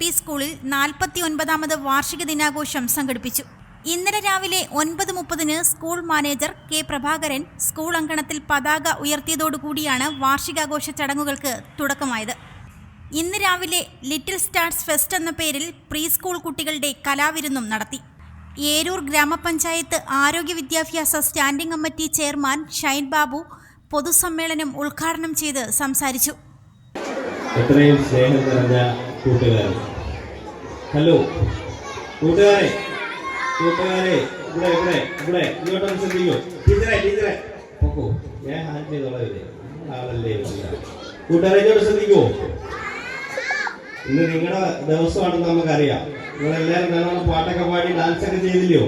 P സ്കൂളിൽ നാൽപ്പത്തി ഒൻപതാമത് വാർഷിക ദിനാഘോഷം സംഘടിപ്പിച്ചു. ഇന്നലെ രാവിലെ ഒൻപത് മുപ്പതിന് school manager K Prabhakaran school അങ്കണത്തിൽ പതാക ഉയർത്തിയതോടുകൂടിയാണ് വാർഷികാഘോഷ ചടങ്ങുകൾക്ക് തുടക്കമായത്. ഇന്ന് രാവിലെ ലിറ്റിൽ സ്റ്റാർസ് ഫെസ്റ്റ് എന്ന പേരിൽ പ്രീ സ്കൂൾ കുട്ടികളുടെ കലാവിരുന്നും നടത്തി. ഏരൂർ ഗ്രാമപഞ്ചായത്ത് ആരോഗ്യ വിദ്യാഭ്യാസ standing committee chairman Shine Babu പൊതുസമ്മേളനം ഉദ്ഘാടനം ചെയ്ത് സംസാരിച്ചു. സ്നേഹം നിറഞ്ഞ കൂട്ടുകാരെ. ഹലോ കൂട്ടുകാരെ കൂട്ടുകാരെ ഇവിടെ ഇവിടെ ഇവിടെ ഇങ്ങോട്ടൊന്ന് ശ്രദ്ധിക്കൂ. ടീച്ചറെ ടീച്ചറെ. നോക്കൂ ഞാൻ ഹാൻഡ് ചെയ്തോളാവില്ലേ ആളല്ലേ കൂട്ടുകാരെ ഇങ്ങോട്ട് ശ്രദ്ധിക്കൂ. ഇന്ന് നിങ്ങളുടെ ദിവസമാണെന്ന് നമുക്കറിയാം. നിങ്ങളെല്ലാവരും നല്ലോണം പാട്ടൊക്കെ പാടി ഡാൻസ് ഒക്കെ ചെയ്തില്ലയോ?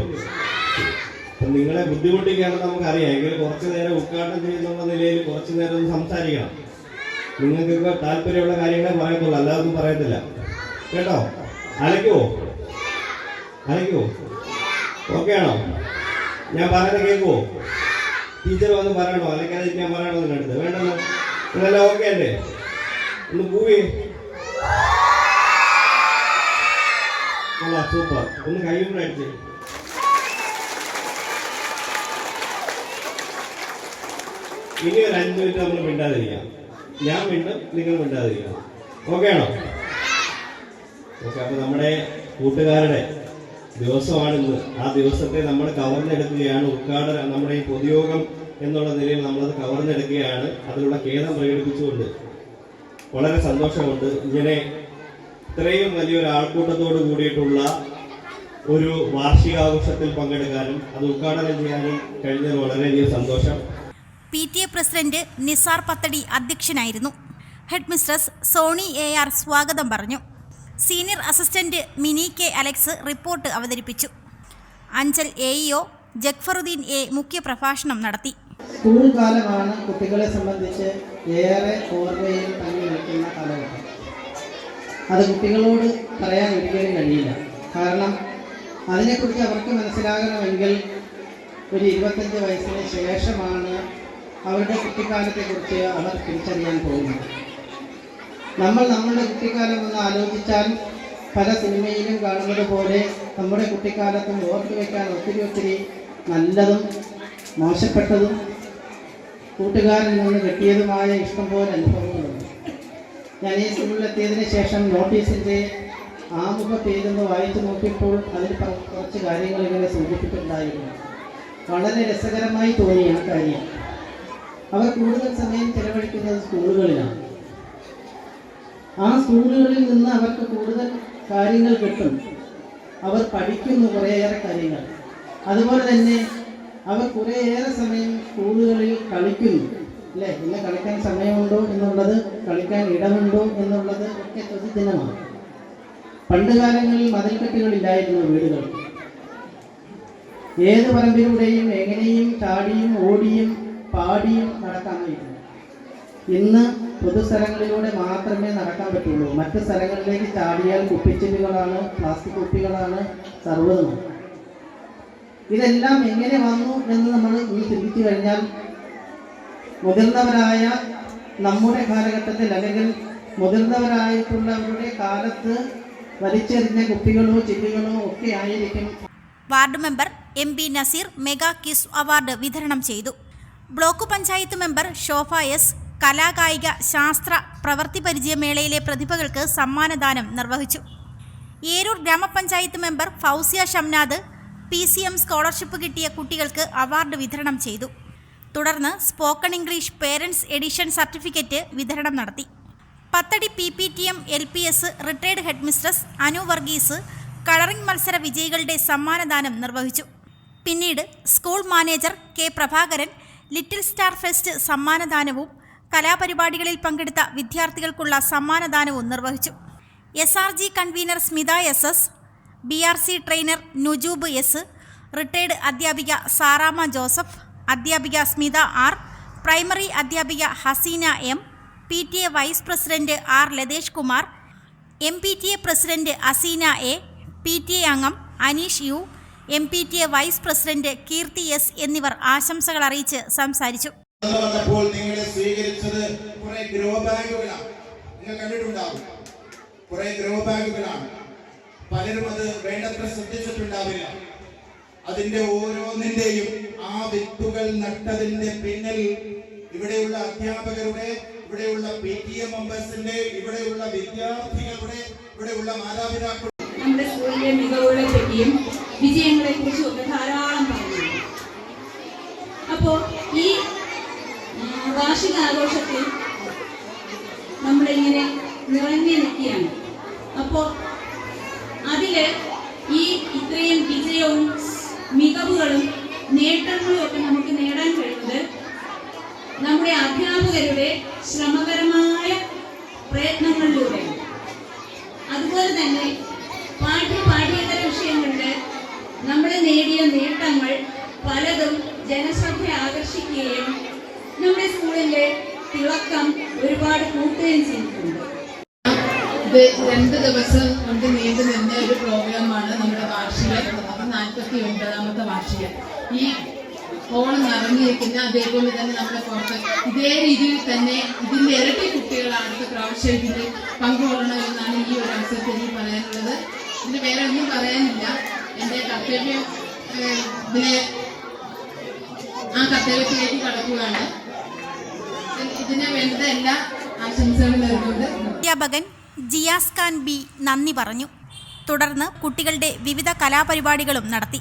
അപ്പം നിങ്ങളെ ബുദ്ധിമുട്ടിക്കുകയാണെന്ന് നമുക്കറിയാം. എങ്കിൽ കുറച്ച് നേരം ഉദ്ഘാടനം ചെയ്യുന്നുള്ള നിലയിൽ കുറച്ച് നേരം ഒന്ന് സംസാരിക്കണം. നിങ്ങൾക്ക് താല്പര്യമുള്ള കാര്യങ്ങളെ പറയത്തുള്ളൂ അല്ലാതെ ഒന്നും പറയത്തില്ല. കേട്ടോ? അലയ്ക്കുവോ അലയ്ക്കുവോ ഓക്കെ ആണോ? ഞാൻ പറയുന്നത് കേൾക്കുവോ ടീച്ചർ വന്ന് പറയണോ? അലയ്ക്കാതെ ഞാൻ പറയണോ നിങ്ങളുടെ അടുത്ത്? വേണ്ടല്ലോ. നിങ്ങളെല്ലാം ഓക്കെ അല്ലേ? ഒന്ന് പൂവി സൂപ്പർ. ഒന്ന് കൈ അടിച്ച് അടിച്ചേ. ഇനി ഒരു അഞ്ച് മിനിറ്റ് നമ്മൾ മിണ്ടാതിരിക്കാം. ഞാൻ മിണ്ടും നിങ്ങൾ മിണ്ടാതിരിക്കണം ഓക്കെ ആണോ? ഓക്കെ അപ്പൊ നമ്മുടെ കൂട്ടുകാരുടെ ദിവസമാണ് ഇന്ന്. ആ ദിവസത്തെ നമ്മൾ കവർന്നെടുക്കുകയാണ് ഉദ്ഘാടനം നമ്മുടെ ഈ പൊതുയോഗം എന്നുള്ള നിലയിൽ നമ്മളത് കവർന്നെടുക്കുകയാണ് അതിലുള്ള ഖേദം പ്രകടിപ്പിച്ചുകൊണ്ട്. വളരെ സന്തോഷമുണ്ട്. ഇങ്ങനെ ഇത്രയും വലിയൊരു ആൾക്കൂട്ടത്തോട് കൂടിയിട്ടുള്ള ഒരു വാർഷികാഘോഷത്തിൽ പങ്കെടുക്കാനും അത് ഉദ്ഘാടനം ചെയ്യാനും കഴിഞ്ഞത് വളരെയധികം സന്തോഷം. P T A president Nizar Pathadi അധ്യക്ഷനായിരുന്നു. Head mistress Soni A R സ്വാഗതം പറഞ്ഞു. Senior assistant Mini K Alex report അവതരിപ്പിച്ചു. Anchal A E O Jafaruddin A മുഖ്യപ്രഭാഷണം നടത്തി. സ്കൂൾ കാലമാണ് കുട്ടികളെ സംബന്ധിച്ച് ഏറെ ഓർമ്മയിൽ തങ്ങി നിൽക്കുന്ന കാലഘട്ടം. അത് കുട്ടികളോട് പറയാൻ ഒരിക്കലും കഴിയില്ല. കാരണം അതിനെക്കുറിച്ച് അവർക്ക് മനസ്സിലാകണമെങ്കിൽ ഒരു ഇരുപത്തഞ്ച് വയസ്സിന് ശേഷമാണ് അവരുടെ കുട്ടിക്കാലത്തെക്കുറിച്ച് അവർ തിരിച്ചറിയാൻ പോകുന്നു. നമ്മൾ നമ്മളുടെ കുട്ടിക്കാലം ഒന്ന് ആലോചിച്ചാൽ പല സിനിമയിലും കാണുന്നത് പോലെ നമ്മുടെ കുട്ടിക്കാലത്തും ഓർത്തു വയ്ക്കാൻ ഒത്തിരി ഒത്തിരി നല്ലതും മോശപ്പെട്ടതും കൂട്ടുകാരിൽ നിന്ന് കിട്ടിയതുമായ ഇഷ്ടംപോലെ അനുഭവങ്ങളുണ്ട്. ഞാൻ ഈ സ്കൂളിലെത്തിയതിന് ശേഷം നോട്ടീസിന്റെ ആമുഖ പേജൊന്ന് വായിച്ചു നോക്കിയപ്പോൾ അതിൽ കുറച്ച് കാര്യങ്ങൾ ഇങ്ങനെ സൂചിപ്പിച്ചിട്ടുണ്ടായിരുന്നു. വളരെ രസകരമായി തോന്നിയ കാര്യം അവർ കൂടുതൽ സമയം ചെലവഴിക്കുന്നത് സ്കൂളുകളിലാണ്. ആ സ്കൂളുകളിൽ നിന്ന് അവർക്ക് കൂടുതൽ കാര്യങ്ങൾ കിട്ടും. അവർ പഠിക്കുന്നു കുറേയേറെ കാര്യങ്ങൾ. അതുപോലെ തന്നെ അവർ കുറേയേറെ സമയം സ്കൂളുകളിൽ കളിക്കുന്നു. അല്ലേ? ഇന്ന് കളിക്കാൻ സമയമുണ്ടോ എന്നുള്ളത് കളിക്കാൻ ഇടമുണ്ടോ എന്നുള്ളത് ഒക്കെ ചോദ്യചിഹ്നമാണ് പണ്ട് കാലങ്ങളിൽ മതിൽക്കെട്ടുകളില്ലായിരുന്നു വീടുകൾ. ഏത് പറമ്പിലൂടെയും എങ്ങനെയും ചാടിയും ഓടിയും പാടിയും നടക്കാൻ കഴിയുന്നു ഇന്ന് പൊതുസ്ഥലങ്ങളിലൂടെ മാത്രമേ നടക്കാൻ പറ്റുള്ളൂ. മറ്റ് സ്ഥലങ്ങളിലേക്ക് ചാടിയാൽ കുപ്പിച്ചില്ലുകളാണ് പ്ലാസ്റ്റിക് കുപ്പികളാണ് സർവതും ഇതെല്ലാം എങ്ങനെ വന്നു എന്ന് നമ്മൾ ഇനി ചിന്തിച്ചു കഴിഞ്ഞാൽ മുതിർന്നവരായ നമ്മുടെ കാലഘട്ടത്തിൽ അല്ലെങ്കിൽ മുതിർന്നവരായിട്ടുള്ളവരുടെ കാലത്ത് വലിച്ചെറിഞ്ഞ കുപ്പികളോ ചില്ലുകളോ ഒക്കെ ആയിരിക്കും. Ward member M P Nazeer mega quiz award വിതരണം ചെയ്തു. Block panchayat member Shobha S കലാകായിക ശാസ്ത്ര പ്രവൃത്തി പരിചയമേളയിലെ പ്രതിഭകൾക്ക് സമ്മാനദാനം നിർവഹിച്ചു. ഏരൂർ ഗ്രാമപഞ്ചായത്ത് member Fousiya Shamnad P C M scholarship കിട്ടിയ കുട്ടികൾക്ക് അവാർഡ് വിതരണം ചെയ്തു. തുടർന്ന് spoken English parents edition certificate വിതരണം നടത്തി. Pathadi P P T M L P S retired head mistress Anu Varghese colouring മത്സര വിജയികളുടെ സമ്മാനദാനം നിർവഹിച്ചു. പിന്നീട് school manager K Prabhakaran little star fest സമ്മാനദാനവും കലാപരിപാടികളിൽ പങ്കെടുത്ത വിദ്യാർത്ഥികൾക്കുള്ള സമ്മാനദാനവും നിർവഹിച്ചു. S R G convener Smitha S S B R C trainer Nujoob S retired അധ്യാപിക സാറാമ ജോസഫ് അധ്യാപിക സ്മിത ആർ പ്രൈമറി അധ്യാപിക Haseena M P T A vice president R Lathesh Kumar M P T A president Aseena A P T A അംഗം Aneesh U M P T A vice president Keerthi S എന്നിവർ ആശംസകൾ അറിയിച്ച് സംസാരിച്ചു. വന്നപ്പോൾ നിങ്ങളെ സ്വീകരിച്ചത് കുറെ ഗ്രോ ബാഗുകളാണ്. നിങ്ങൾ കണ്ടിട്ടുണ്ടാവും. കുറെ ഗ്രോ ബാഗുകളാണ്. പലരും അത് വേണ്ടത്ര ശ്രദ്ധിച്ചിട്ടുണ്ടാവില്ല. അതിന്റെ ഓരോന്നിന്റെയും ആ വിത്തുകൾ നട്ടതിന്റെ പിന്നിൽ ഇവിടെയുള്ള അധ്യാപകരുടെ ഇവിടെയുള്ള പി ടി എ മെമ്പേഴ്സിന്റെ ഇവിടെയുള്ള വിദ്യാർത്ഥികളുടെ ഇവിടെയുള്ള മാതാപിതാക്കളുടെ നമ്മുടെ സ്കൂളിലെ മികവുകളെ പറ്റിയും വിജയങ്ങളെ കുറിച്ചും ഒക്കെ ധാരാളം പറഞ്ഞു അപ്പോ ഈ വാർഷിക ആഘോഷത്തിൽ നമ്മളിങ്ങനെ നിറഞ്ഞു നിൽക്കുകയാണ്. അപ്പോ അതിൽ ഈ ഇത്രയും വിജയവും മികവുകളും നേട്ടങ്ങളും ഒക്കെ നമുക്ക് നേടാൻ കഴിയുന്നത് നമ്മുടെ അധ്യാപകരുടെ ശ്രമകരമായ പ്രയത്നങ്ങളിലൂടെയാണ്. അതുപോലെ തന്നെ നേട്ടങ്ങൾ പലതും ജനശ്രദ്ധ ആകർഷിക്കുകയും നമ്മുടെ സ്കൂളിന്റെ തിളക്കം ഒരുപാട് കൂട്ടുകയും ചെയ്തിട്ടുണ്ട്. ഇത് രണ്ട് ദിവസം കൊണ്ട് നീണ്ടു നിന്ന ഒരു പ്രോഗ്രാമാണ് നമ്മുടെ വാർഷികം. നാൽപ്പത്തി ഒൻപതാമത്തെ വാർഷികം. ഈ ഓണം നിറഞ്ഞിരിക്കുന്ന അതേപോലെ തന്നെ നമ്മുടെ പുറത്ത് ഇതേ രീതിയിൽ തന്നെ ഇതിന്റെ ഇരട്ടി കുട്ടികളാണ് അടുത്ത പ്രാവശ്യം ഇതിൽ പങ്കുകൊള്ളണം എന്നാണ് ഈ ഒരു അവസരത്തിൽ പറയാനുള്ളത്. ഇതിന് വേറെ ഒന്നും പറയാനില്ല. എന്റെ കർത്തവ്യം ഇതിനെ ആ കർത്തവ്യത്തിലേക്ക് കടക്കുകയാണ് ഇതിന് വേണ്ടത് എല്ലാ ആശംസകളും നൽകുകൊണ്ട് അധ്യാപകൻ ജിയാസ് ഖാൻ ബി നന്ദി പറഞ്ഞു. തുടർന്ന് കുട്ടികളുടെ വിവിധ കലാപരിപാടികളും നടത്തി.